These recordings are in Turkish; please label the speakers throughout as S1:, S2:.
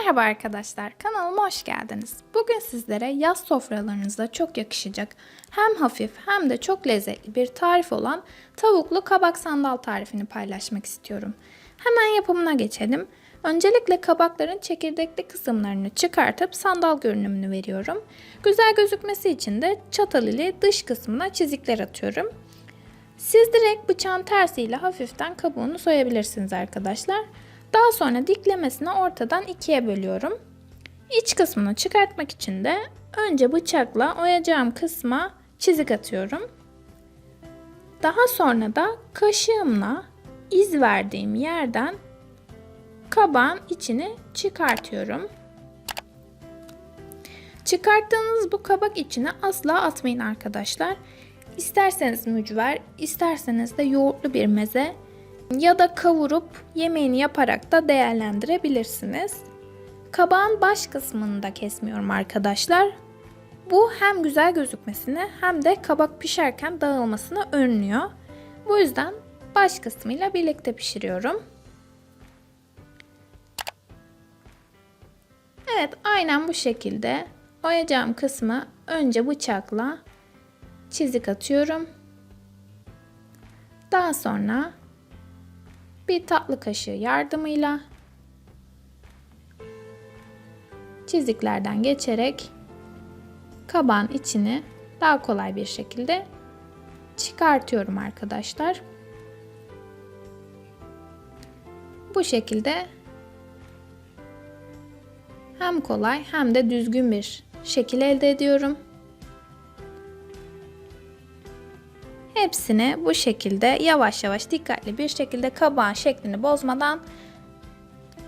S1: Merhaba arkadaşlar, kanalıma hoş geldiniz. Bugün sizlere yaz sofralarınızda çok yakışacak, hem hafif hem de çok lezzetli bir tarif olan tavuklu kabak sandal tarifini paylaşmak istiyorum. Hemen yapımına geçelim. Öncelikle kabakların çekirdekli kısımlarını çıkartıp sandal görünümünü veriyorum. Güzel gözükmesi için de çatal ile dış kısmına çizikler atıyorum. Siz direkt bıçağın tersiyle hafiften kabuğunu soyabilirsiniz arkadaşlar. Daha sonra diklemesini ortadan ikiye bölüyorum. İç kısmını çıkartmak için de önce bıçakla oyacağım kısma çizik atıyorum. Daha sonra da kaşığımla iz verdiğim yerden kabağın içini çıkartıyorum. Çıkarttığınız bu kabak içine asla atmayın arkadaşlar. İsterseniz mücver, isterseniz de yoğurtlu bir meze ya da kavurup yemeğini yaparak da değerlendirebilirsiniz. Kabağın baş kısmını da kesmiyorum arkadaşlar. Bu hem güzel gözükmesini hem de kabak pişerken dağılmasını önlüyor. Bu yüzden baş kısmıyla birlikte pişiriyorum. Evet aynen bu şekilde oyacağım kısmı önce bıçakla çizik atıyorum. Daha sonra bir tatlı kaşığı yardımıyla çiziklerden geçerek kabağın içini daha kolay bir şekilde çıkartıyorum arkadaşlar. Bu şekilde hem kolay hem de düzgün bir şekil elde ediyorum. Hepsini bu şekilde yavaş yavaş dikkatli bir şekilde kabağın şeklini bozmadan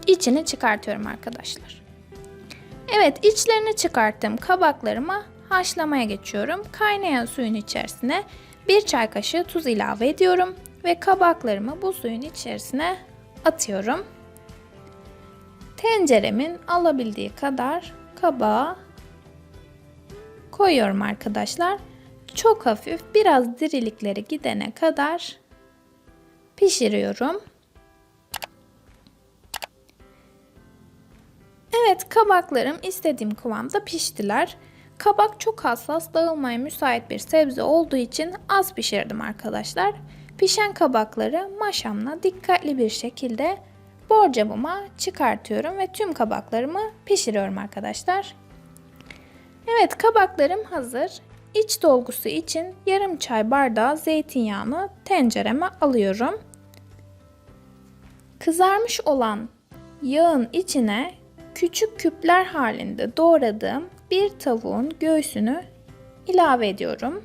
S1: içini çıkartıyorum arkadaşlar. Evet içlerini çıkarttığım kabaklarımı haşlamaya geçiyorum. Kaynayan suyun içerisine bir çay kaşığı tuz ilave ediyorum ve kabaklarımı bu suyun içerisine atıyorum. Tenceremin alabildiği kadar kabağı koyuyorum arkadaşlar çok hafif biraz dirilikleri gidene kadar pişiriyorum. Evet kabaklarım istediğim kıvamda piştiler. Kabak çok hassas dağılmaya müsait bir sebze olduğu için az pişirdim arkadaşlar. Pişen kabakları maşamla dikkatli bir şekilde borcamıma çıkartıyorum ve tüm kabaklarımı pişiriyorum arkadaşlar. Evet kabaklarım hazır. İç dolgusu için yarım çay bardağı zeytinyağını tencereme alıyorum. Kızarmış olan yağın içine küçük küpler halinde doğradığım bir tavuğun göğsünü ilave ediyorum.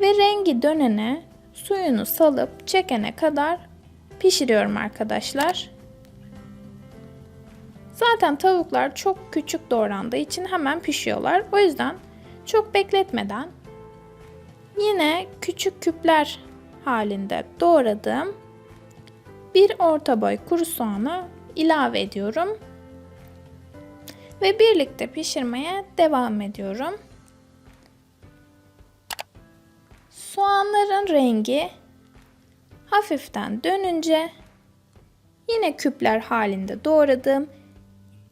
S1: Ve rengi dönene suyunu salıp çekene kadar pişiriyorum arkadaşlar. Zaten tavuklar çok küçük doğrandığı için hemen pişiyorlar. O yüzden çok bekletmeden yine küçük küpler halinde doğradığım bir orta boy kuru soğanı ilave ediyorum. Ve birlikte pişirmeye devam ediyorum. Soğanların rengi hafiften dönünce yine küpler halinde doğradığım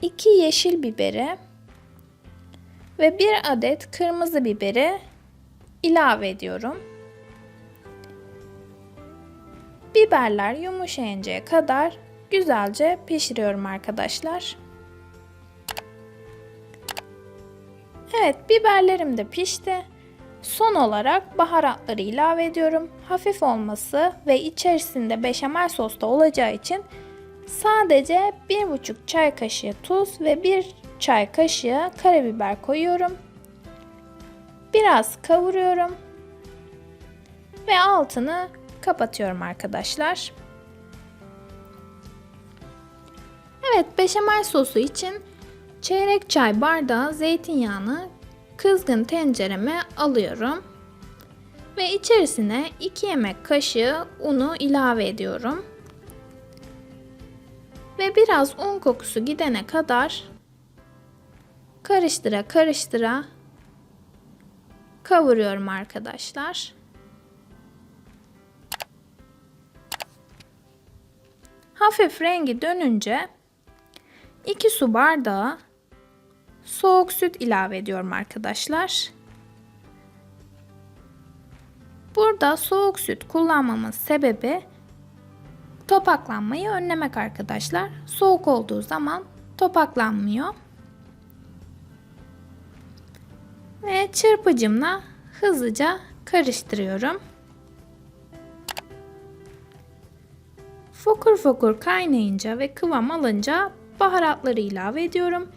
S1: iki yeşil biberi ve bir adet kırmızı biberi ilave ediyorum. Biberler yumuşayıncaya kadar güzelce pişiriyorum arkadaşlar. Evet biberlerim de pişti. Son olarak baharatları ilave ediyorum. Hafif olması ve içerisinde beşamel sosta olacağı için sadece 1,5 çay kaşığı tuz ve 1 çay kaşığı karabiber koyuyorum. Biraz kavuruyorum. Ve altını kapatıyorum arkadaşlar. Evet beşamel sosu için çeyrek çay bardağı zeytinyağını kızgın tencereme alıyorum. Ve içerisine 2 yemek kaşığı unu ilave ediyorum. Ve biraz un kokusu gidene kadar karıştıra karıştıra kavuruyorum arkadaşlar. Hafif rengi dönünce 2 su bardağı soğuk süt ilave ediyorum arkadaşlar. Burada soğuk süt kullanmamın sebebi topaklanmayı önlemek arkadaşlar. Soğuk olduğu zaman topaklanmıyor. Ve çırpıcımla hızlıca karıştırıyorum. Fokur fokur kaynayınca ve kıvam alınca baharatları ilave ediyorum.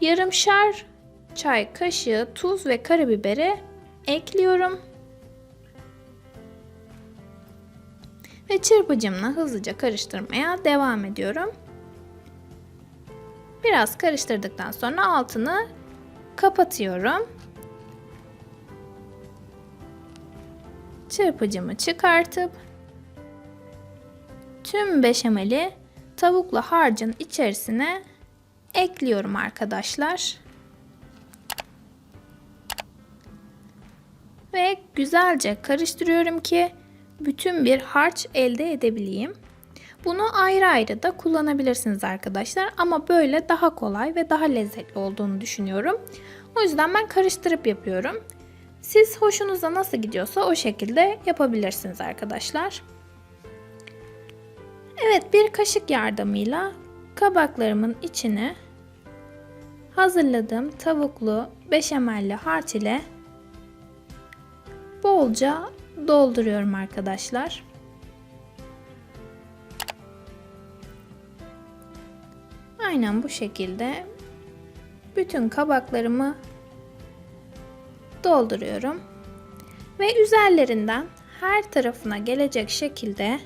S1: Yarımşar çay kaşığı tuz ve karabiberi ekliyorum. Ve çırpıcımla hızlıca karıştırmaya devam ediyorum. Biraz karıştırdıktan sonra altını kapatıyorum. Çırpıcımı çıkartıp tüm beşameli tavuklu harcın içerisine ekliyorum arkadaşlar. Ve güzelce karıştırıyorum ki bütün bir harç elde edebileyim. Bunu ayrı ayrı da kullanabilirsiniz arkadaşlar ama böyle daha kolay ve daha lezzetli olduğunu düşünüyorum. O yüzden ben karıştırıp yapıyorum. Siz hoşunuza nasıl gidiyorsa o şekilde yapabilirsiniz arkadaşlar. Evet bir kaşık yardımıyla kabaklarımın içine hazırladığım tavuklu beşamelli harç ile bolca dolduruyorum arkadaşlar. Aynen bu şekilde bütün kabaklarımı dolduruyorum. Ve üzerlerinden her tarafına gelecek şekilde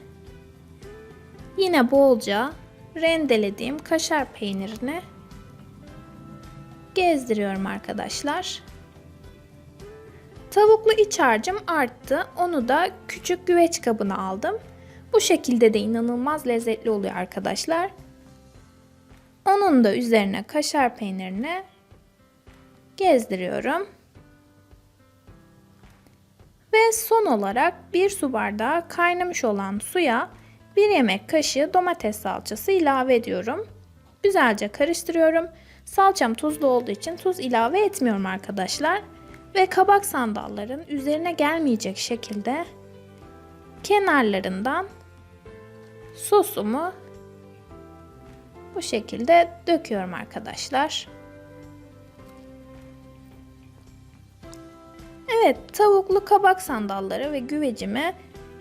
S1: yine bolca rendelediğim kaşar peynirini gezdiriyorum arkadaşlar. Tavuklu iç harcım arttı. Onu da küçük güveç kabına aldım. Bu şekilde de inanılmaz lezzetli oluyor arkadaşlar. Onun da üzerine kaşar peynirini gezdiriyorum. Ve son olarak bir su bardağı kaynamış olan suya bir yemek kaşığı domates salçası ilave ediyorum. Güzelce karıştırıyorum. Salçam tuzlu olduğu için tuz ilave etmiyorum arkadaşlar. Ve kabak sandalların üzerine gelmeyecek şekilde kenarlarından sosumu bu şekilde döküyorum arkadaşlar. Evet, tavuklu kabak sandalları ve güvecimi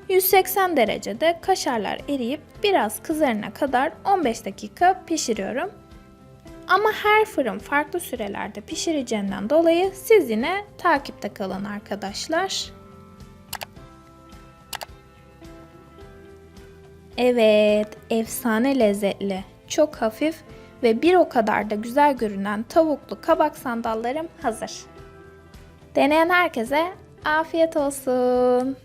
S1: 180 derecede kaşarlar eriyip biraz kızarana kadar 15 dakika pişiriyorum. Ama her fırın farklı sürelerde pişireceğinden dolayı siz yine takipte kalın arkadaşlar. Evet, efsane lezzetli, çok hafif ve bir o kadar da güzel görünen tavuklu kabak sandallarım hazır. Deneyen herkese afiyet olsun.